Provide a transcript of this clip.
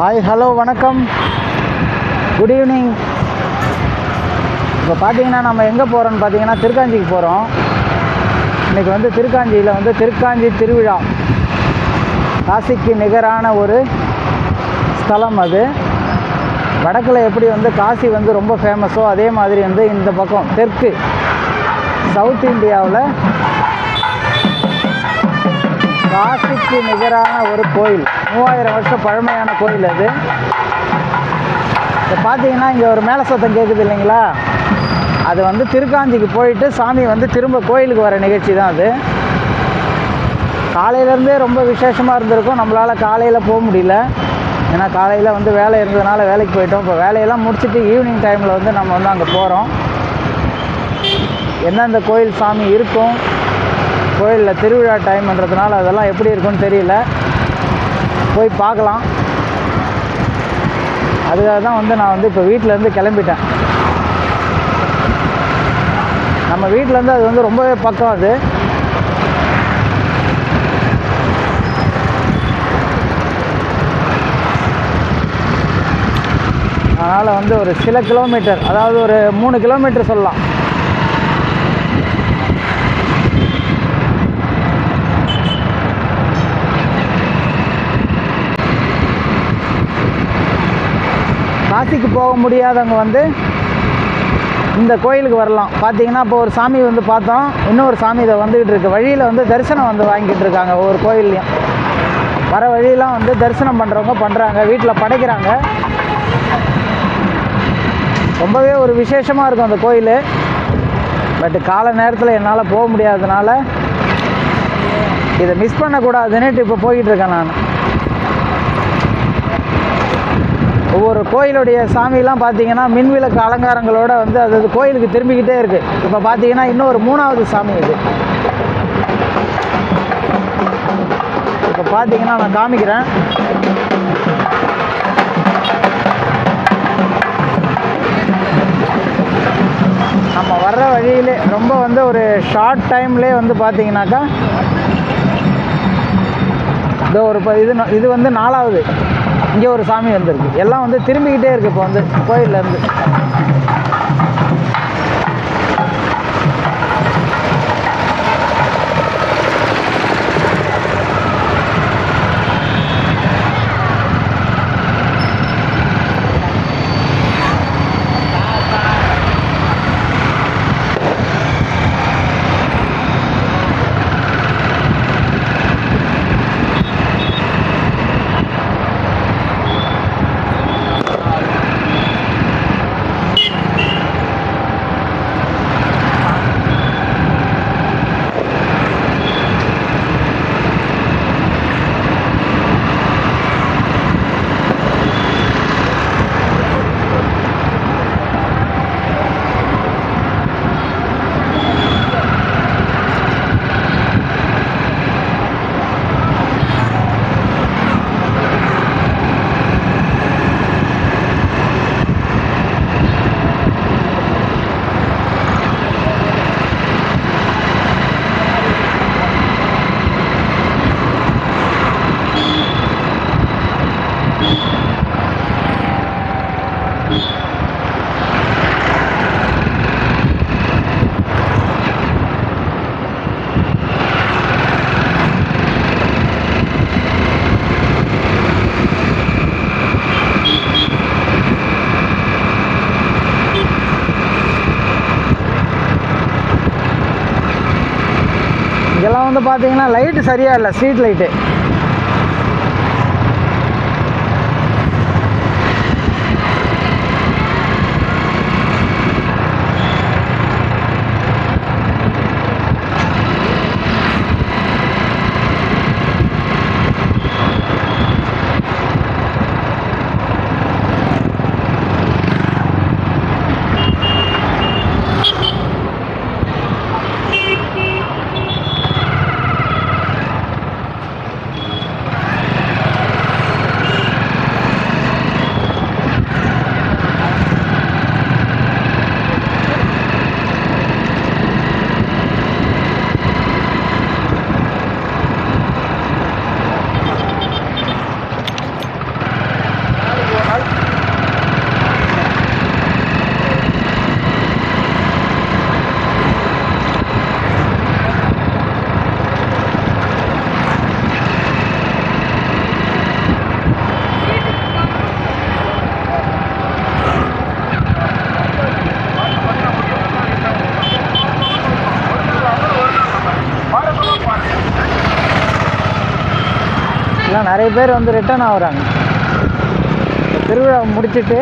Hi hello வணக்கம். Good evening இப்போ பார்த்தீங்கன்னா நம்ம எங்கே போகிறோம்னு பார்த்தீங்கன்னா திருக்காஞ்சிக்கு போகிறோம் இன்றைக்கி வந்து திருக்காஞ்சியில் வந்து திருக்காஞ்சி திருவிழா. காசிக்கு நிகரான ஒரு ஸ்தலம் அது. வடக்கில் எப்படி வந்து காசி வந்து ரொம்ப ஃபேமஸோ அதே மாதிரி வந்து இந்த பக்கம் தெற்கு சவுத் இந்தியாவில் காசிக்கு நிகரான ஒரு கோயில். மூவாயிரம் வருஷம் பழமையான கோயில் அது. இப்போ பார்த்தீங்கன்னா இங்கே ஒரு மேல சத்தம் கேட்குது இல்லைங்களா? அது வந்து திருக்காஞ்சிக்கு போயிட்டு சாமி வந்து திரும்ப கோயிலுக்கு வர நிகழ்ச்சி தான் அது. காலையிலேருந்தே ரொம்ப விசேஷமாக இருந்திருக்கும். நம்மளால் காலையில் போக முடியல. ஏன்னா காலையில் வந்து வேலை இருந்ததுனால வேலைக்கு போயிட்டோம். இப்போ வேலையெல்லாம் முடிச்சுட்டு ஈவினிங் டைமில் வந்து நம்ம வந்து அங்கே போகிறோம் எந்தெந்த கோயில் சாமி இருக்கும்? கோயிலில் திருவிழா டைம்ன்றதுனால அதெல்லாம் எப்படி இருக்கும்னு தெரியல. போய் பார்க்கலாம். அதுக்காக தான் வந்து நான் வந்து இப்போ வீட்டிலேருந்து கிளம்பிட்டேன். நம்ம வீட்டிலேருந்து அது வந்து ரொம்பவே பக்கம் அது. அதனால் வந்து ஒரு சில கிலோமீட்டர் அதாவது ஒரு மூணு கிலோமீட்டர் சொல்லலாம். காசிக்கு போக முடியாதவங்க வந்து இந்த கோயிலுக்கு வரலாம். பார்த்தீங்கன்னா இப்போ ஒரு சாமி வந்து பார்த்தோம். இன்னொரு சாமி இதை வந்துக்கிட்டு இருக்கு. வழியில் வந்து தரிசனம் வந்து வாங்கிட்டு இருக்காங்க ஒவ்வொரு கோயில்லையும். வர வழியெல்லாம் வந்து தரிசனம் பண்ணுறவங்க பண்ணுறாங்க வீட்டில் படைக்கிறாங்க. ரொம்பவே ஒரு விசேஷமாக இருக்கும் அந்த கோயில். பட் கால நேரத்தில் என்னால் போக முடியாததுனால இதை மிஸ் பண்ணக்கூடாதுன்னுட்டு இப்போ போய்கிட்டு இருக்கேன் நான். ஒவ்வொரு கோயிலுடைய சாமிலாம் பார்த்தீங்கன்னா மின்விளக்கு அலங்காரங்களோடு வந்து அது அது கோயிலுக்கு திரும்பிக்கிட்டே இருக்குது இப்போ பார்த்தீங்கன்னா இன்னும் ஒரு மூணாவது சாமி இது. இப்போ பார்த்தீங்கன்னா நான் காமிக்கிறேன். நம்ம வர்ற வழியிலே ரொம்ப வந்து ஒரு ஷார்ட் டைம்லேயே வந்து பார்த்தீங்கன்னாக்கா இதோ ஒரு இது இது வந்து நாலாவது. இங்கே ஒரு சாமி வந்திருக்கு. எல்லாம் வந்து திரும்பிக்கிட்டே இருக்குது இப்போ வந்து கோயில்லேருந்து வந்து பார்த்தீங்கன்னா லைட்டு சரியாக இல்லை ஸ்ட்ரீட் லைட்டு நிறைய பேர் வந்து ரிட்டர்ன் ஆகுறாங்க. திருவிழா முடிச்சுட்டு